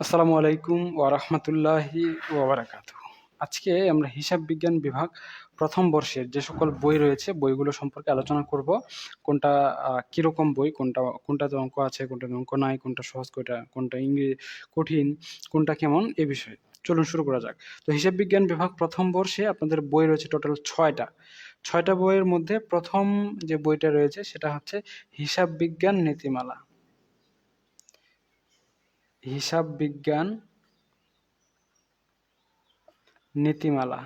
আসসালামু আলাইকুম ওয়া রাহমাতুল্লাহি ওয়া বারাকাতুহু। আজকে আমরা হিসাব বিজ্ঞান বিভাগ প্রথম বর্ষের যে সকল বই রয়েছে বইগুলো সম্পর্কে আলোচনা করব। কোনটা কীরকম বই, কোনটা কোনটাতে অঙ্ক আছে, কোনটাতে অঙ্ক নাই, কোনটা সহজ, কোনটা কোনটা ইংরে কঠিন, কোনটা কেমন এ বিষয়ে। চলুন শুরু করা যাক। তো হিসাব বিজ্ঞান বিভাগ প্রথম বর্ষে আপনাদের বই রয়েছে টোটাল ছয়টা ছয়টা বইয়ের মধ্যে প্রথম যে বইটা রয়েছে সেটা হচ্ছে হিসাব বিজ্ঞান নীতিমালা। হিসাব বিজ্ঞান নীতিমালা।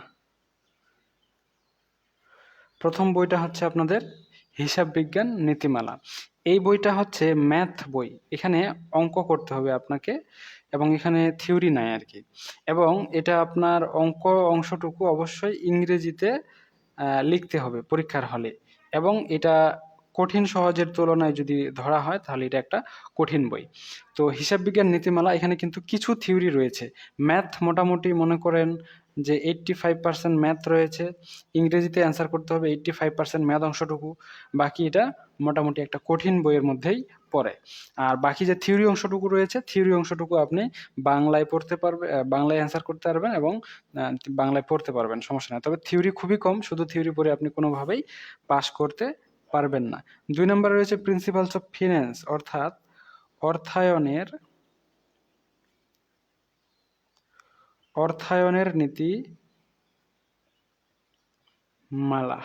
প্রথম বইটা হচ্ছে আপনাদের হিসাব বিজ্ঞান নীতিমালা। এই বইটা হচ্ছে ম্যাথ বই। এখানে অঙ্ক করতে হবে আপনাকে এবং এখানে থিওরি নাই আর কি। এবং এটা আপনার অঙ্ক অংশটুকু অবশ্যই ইংরেজিতে লিখতে হবে পরীক্ষার হলে। এবং এটা কঠিন সহজের তুলনায় যদি ধরা হয়, তাহলে এটা একটা কঠিন বই। তো হিসাব বিজ্ঞান নীতিমালা এখানে কিন্তু কিছু থিওরি রয়েছে। ম্যাথ মোটামুটি মনে করেন যে এইট্টি ফাইভ পার্সেন্ট ম্যাথ রয়েছে। ইংরেজিতে অ্যান্সার করতে হবে এইট্টি ফাইভ পার্সেন্ট ম্যাথ অংশটুকু। বাকি এটা মোটামুটি একটা কঠিন বইয়ের মধ্যেই পড়ে। আর বাকি যে থিওরি অংশটুকু রয়েছে, থিওরি অংশটুকু আপনি বাংলায় পড়তে পারবে বাংলায় অ্যান্সার করতে পারবেন এবং বাংলায় পড়তে পারবেন, সমস্যা নেই। তবে থিওরি খুবই কম, শুধু থিওরি পড়ে আপনি কোনোভাবেই পাশ করতে পারবেন না। দুই নম্বরে রয়েছে প্রিন্সিপালস অফ ফিন্যান্স অর্থাৎ অর্থায়নের অর্থায়নের নীতি মালা,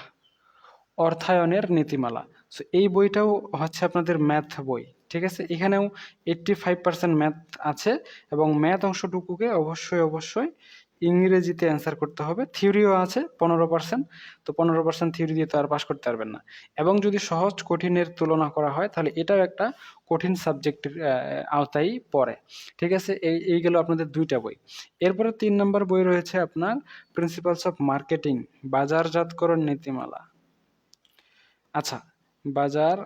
অর্থায়নের নীতিমালা সো এই বইটাও হচ্ছে আপনাদের ম্যাথ বই, ঠিক আছে? এখানেও এইট্টি ফাইভ পার্সেন্ট ম্যাথ আছে এবং ম্যাথ অংশটুকুকে অবশ্যই অবশ্যই ইংরেজিতে অ্যান্সার করতে হবে। থিওরিও আছে পনেরো পার্সেন্ট তো পনেরো পার্সেন্ট থিওরি দিয়ে তো আর পাস করতে পারবেন না। এবং যদি সহজ কঠিনের তুলনা করা হয়, তাহলে এটাও একটা কঠিন সাবজেক্টের আওতায় পড়ে। ঠিক আছে? এই এই গেল আপনাদের দুইটা বই। এরপরে তিন নম্বর বই রয়েছে আপনার প্রিন্সিপালস অফ মার্কেটিং বাজারজাতকরণ নীতিমালা। আচ্ছা বাজার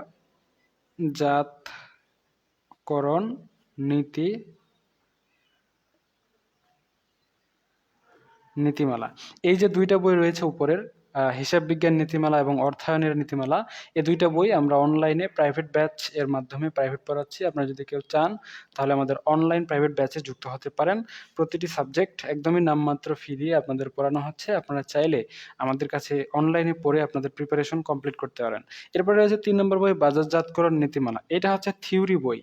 জাতকরণ নীতি নীতিমালা। এই যে দুইটা বই রয়েছে উপরের হিসাব বিজ্ঞান নীতিমালা এবং অর্থায়নের নীতিমালা, এ দুইটা বই আমরা অনলাইনে প্রাইভেট ব্যাচ এর মাধ্যমে প্রাইভেট পড়াচ্ছি। আপনারা যদি কেউ চান, তাহলে আমাদের অনলাইন প্রাইভেট ব্যাচে যুক্ত হতে পারেন। প্রতিটি সাবজেক্ট একদমই নামমাত্র ফি দিয়ে আপনাদের পড়ানো হচ্ছে। আপনারা চাইলে আমাদের কাছে অনলাইনে পড়ে আপনাদের প্রিপারেশন কমপ্লিট করতে পারেন। এরপরে রয়েছে তিন নম্বর বই, বাজারজাতকরণ নীতিমালা। এটা হচ্ছে থিওরি বই।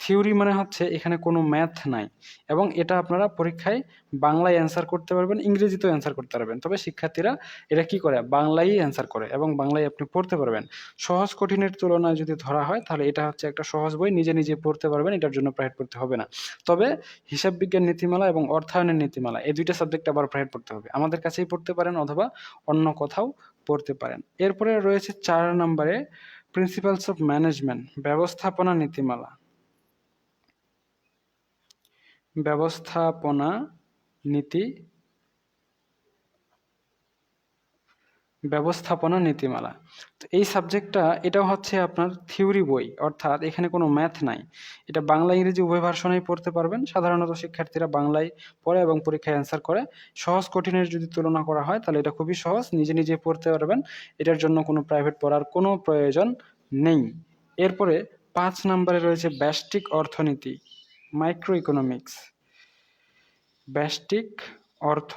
থিওরি মানে হচ্ছে এখানে কোনো ম্যাথ নাই। এবং এটা আপনারা পরীক্ষায় বাংলায় অ্যান্সার করতে পারবেন, ইংরেজিতেও অ্যান্সার করতে পারবেন। তবে শিক্ষার্থীরা এটা কি করে? বাংলায় অ্যান্সার করে এবং বাংলায় আপনি পড়তে পারবেন। সহজ কঠিনের তুলনায় যদি ধরা হয়, তাহলে এটা হচ্ছে একটা সহজ বই, নিজে নিজে পড়তে পারবেন, এটার জন্য প্রাইভেট পড়তে হবে না। তবে হিসাব বিজ্ঞান নীতিমালা এবং অর্থায়নের নীতিমালা, এই দুইটা সাবজেক্ট আবার প্রাইভেট পড়তে হবে। আমাদের কাছেই পড়তে পারেন অথবা অন্য কোথাও পড়তে পারেন। এরপরে রয়েছে চার নম্বরে প্রিন্সিপালস অফ ম্যানেজমেন্ট ব্যবস্থাপনা নীতিমালা। ব্যবস্থাপনা নীতি, ব্যবস্থাপনা নীতিমালা। তো এই সাবজেক্টটা এটা হচ্ছে আপনার থিওরি বই, অর্থাৎ এখানে কোনো ম্যাথ নাই। এটা বাংলা, ইংরেজি উভয় ভার্সনেই পড়তে পারবেন। সাধারণত শিক্ষার্থীরা বাংলায় পড়ে এবং পরীক্ষায় অ্যান্সার করে। সহজ কঠিনের যদি তুলনা করা হয়, তাহলে এটা খুবই সহজ। নিজে নিজে পড়তে পারবেন। এটার জন্য কোনো প্রাইভেট পড়ার কোনো প্রয়োজন নেই। এরপরে পাঁচ নম্বরে রয়েছে ব্যষ্টিক অর্থনীতি। মাইক্রো ইকোনমিক্স ব্যষ্টিক অর্থ,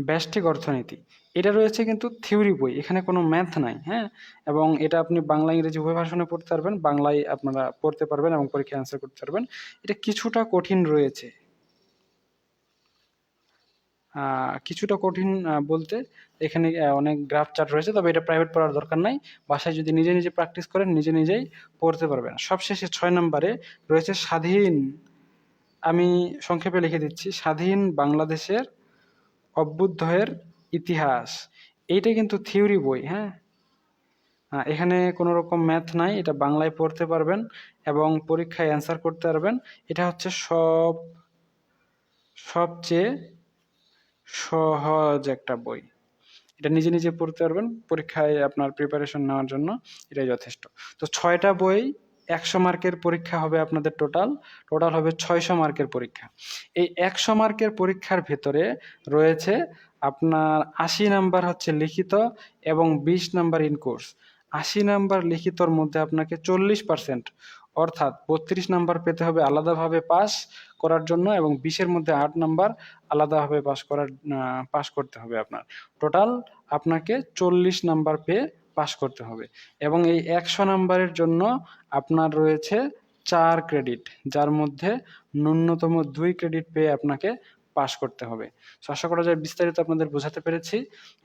ব্যষ্টিক অর্থনীতি। এটা রয়েছে কিন্তু থিওরি বই, এখানে কোনো ম্যাথ নাই হ্যাঁ? এবং এটা আপনি বাংলা ইংরেজি উভয় ভাষণে পড়তে পারবেন, বাংলায় আপনারা পড়তে পারবেন এবং পরীক্ষায় অ্যান্সার করতে পারবেন। এটা কিছুটা কঠিন রয়েছে। কিছুটা কঠিন বলতে এখানে অনেক গ্রাফ চার্ট রয়েছে, তবে এটা প্রাইভেট পড়ার দরকার নাই। বাসায় যদি নিজে নিজে প্র্যাকটিস করেন, নিজে নিজেই পড়তে পারবেন। সবশেষে ছয় নম্বরে রয়েছে স্বাধীন, আমি সংক্ষেপে লিখে দিচ্ছি, স্বাধীন বাংলাদেশের অভ্যুদয়ের ইতিহাস। এইটা কিন্তু থিওরি বই হ্যাঁ? এখানে কোনো রকম ম্যাথ নাই, এটা বাংলায় পড়তে পারবেন এবং পরীক্ষায় অ্যান্সার করতে পারবেন। এটা হচ্ছে সব, সবচেয়ে সহজ একটা বই। এটা নিজে নিজে পড়তে পারবেন, পরীক্ষায় আপনার প্রিপারেশন নেওয়ার জন্য এটাই যথেষ্ট। তো ছয়টা বই, একশো মার্কের পরীক্ষা হবে আপনাদের টোটাল টোটাল হবে ছয়শো মার্কের পরীক্ষা। এই একশো মার্কের পরীক্ষার ভেতরে রয়েছে আপনার আশি নাম্বার হচ্ছে লিখিত এবং বিশ নাম্বার ইন কোর্স আশি নাম্বার লিখিতর মধ্যে আপনাকে চল্লিশ পার্সেন্ট অর্থাৎ বত্রিশ নাম্বার পেতে হবে আলাদাভাবে পাস করার জন্য এবং বিশের মধ্যে আট নাম্বার আলাদাভাবে পাস করার পাস করতে হবে আপনার। টোটাল আপনাকে চল্লিশ নাম্বার পেয়ে পাস করতে হবে এবং এই একশো নাম্বারের জন্য আপনার রয়েছে চার ক্রেডিট যার মধ্যে ন্যূনতম দুই ক্রেডিট পেয়ে আপনাকে পাস করতে হবে। তো আশা করা যায় বিস্তারিত আপনাদের বোঝাতে পেরেছি।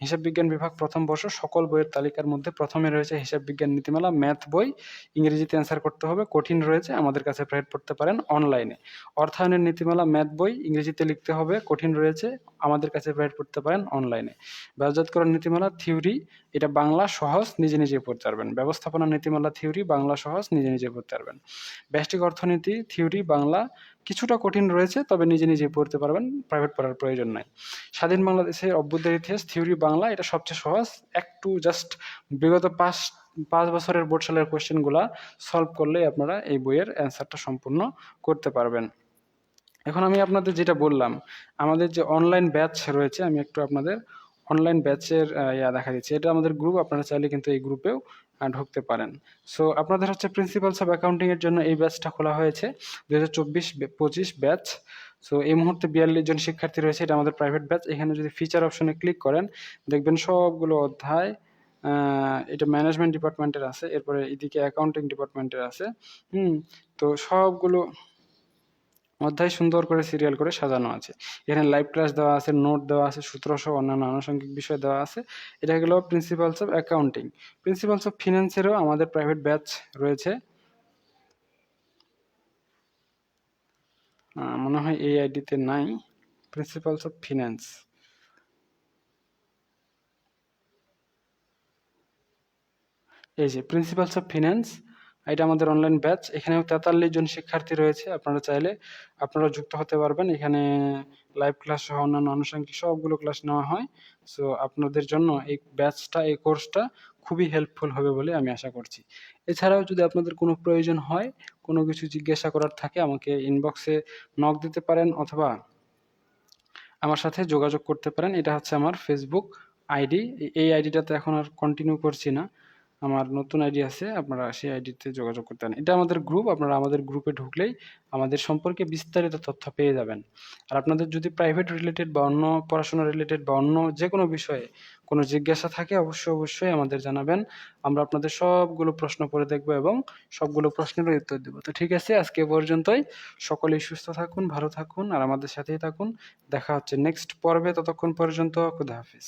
হিসাব বিজ্ঞান বিভাগ প্রথম বর্ষ, সকল বইয়ের তালিকার মধ্যে প্রথমে রয়েছে হিসাব বিজ্ঞান নীতিমালা ম্যাথ বই। ইংরেজিতে অ্যান্সার করতে হবে, কঠিন রয়েছে, আমাদের কাছে প্রাইভেট পড়তে পারেন অনলাইনে অর্থায়নের নীতিমালা ম্যাথ বই, ইংরেজিতে লিখতে হবে, কঠিন রয়েছে, আমাদের কাছে প্রাইভেট পড়তে পারেন অনলাইনে ব্যবজাতকরণ নীতিমালা থিওরি এটা বাংলা সহজ, নিজে নিজে পড়তে পারবেন। ব্যবস্থাপনা নীতিমালা থিওরি বাংলা সহজ, নিজে নিজে পড়তে পারবেন। ব্যষ্টিক অর্থনীতি থিওরি বাংলা কিছুটা কঠিন রয়েছে, তবে নিজে নিজে পড়তে পারবেন প্রাইভেট পড়ার প্রয়োজন নাই। স্বাধীন বাংলাদেশের অভ্যুদয়ের ইতিহাস থিওরি বাংলা, এটা সবচেয়ে সহজ। একটু জাস্ট বিগত পাঁচ পাঁচ বছরের বোর্ড সালের কোয়েশ্চেনগুলা সলভ করলেই আপনারা এই বইয়ের অ্যান্সারটা সম্পূর্ণ করতে পারবেন। এখন আমি আপনাদের যেটা বললাম, আমাদের যে অনলাইন ব্যাচ রয়েছে, আমি একটু আপনাদের অনলাইন ব্যাচের ইয়া দেখা দিচ্ছি। এটা আমাদের গ্রুপ আপনারা চাইলে কিন্তু এই গ্রুপেও ঢুকতে পারেন। সো আপনাদের হচ্ছে প্রিন্সিপালস অফ অ্যাকাউন্টিংয়ের জন্য এই ব্যাচটা খোলা হয়েছে। দু হাজার চব্বিশ পঁচিশ ব্যাচ সো এই মুহূর্তে বিয়াল্লিশ জন শিক্ষার্থী রয়েছে, এটা আমাদের প্রাইভেট ব্যাচ এখানে যদি ফিচার অপশনে ক্লিক করেন, দেখবেন সবগুলো অধ্যায় এটা ম্যানেজমেন্ট ডিপার্টমেন্টের আছে, এরপরে এদিকে অ্যাকাউন্টিং ডিপার্টমেন্টের আছে। হুম, তো সবগুলো অধ্যায় সুন্দর করে সিরিয়াল করে সাজানো আছে। এখানে লাইভ ক্লাস দেওয়া আছে নোট দেওয়া আছে, সূত্র সহ অন্যান্য আনুষঙ্গিক বিষয় দেওয়া আছে। এটা হলো principles of accounting principles of ফিনান্সেরও আমাদের প্রাইভেট ব্যাচ রয়েছে। মনে হয় এই আইডিতে নাই। প্রিন্সিপালস অফ ফিনান্স এই যে প্রিন্সিপালস অফ ফিনান্স এটা আমাদের অনলাইন ব্যাচ এখানেও তেতাল্লিশ জন শিক্ষার্থী রয়েছে, আপনারা চাইলে আপনারা যুক্ত হতে পারবেন। এখানে লাইভ ক্লাস সহ অন্যান্য আনুষঙ্গিক সবগুলো ক্লাস নেওয়া হয়। সো আপনাদের জন্য এই ব্যাচটা এই কোর্সটা খুবই হেল্পফুল হবে বলে আমি আশা করছি। এছাড়াও যদি আপনাদের কোনো প্রয়োজন হয়, কোনো কিছু জিজ্ঞাসা করার থাকে, আমাকে ইনবক্সে নক দিতে পারেন অথবা আমার সাথে যোগাযোগ করতে পারেন। এটা হচ্ছে আমার ফেসবুক আইডি এই আইডিটাতে এখন আর কন্টিনিউ করছি না। আমার নতুন আইডি আছে, আপনারা সেই আইডিতে যোগাযোগ করতে পারেন। এটা আমাদের গ্রুপ আপনারা আমাদের গ্রুপে ঢুকলেই আমাদের সম্পর্কে বিস্তারিত তথ্য পেয়ে যাবেন। আর আপনাদের যদি প্রাইভেট রিলেটেড বা অন্য পড়াশোনা রিলেটেড বা অন্য যে কোনো বিষয়ে কোনো জিজ্ঞাসা থাকে, অবশ্যই অবশ্যই আমাদের জানাবেন। আমরা আপনাদের সবগুলো প্রশ্ন করে দেখব এবং সবগুলো প্রশ্নেরও উত্তর দেবো। তো ঠিক আছে, আজকে পর্যন্তই। সকলেই সুস্থ থাকুন, ভালো থাকুন, আর আমাদের সাথেই থাকুন। দেখা হচ্ছে নেক্সট পর্বে। ততক্ষণ পর্যন্ত খুদা হাফিজ।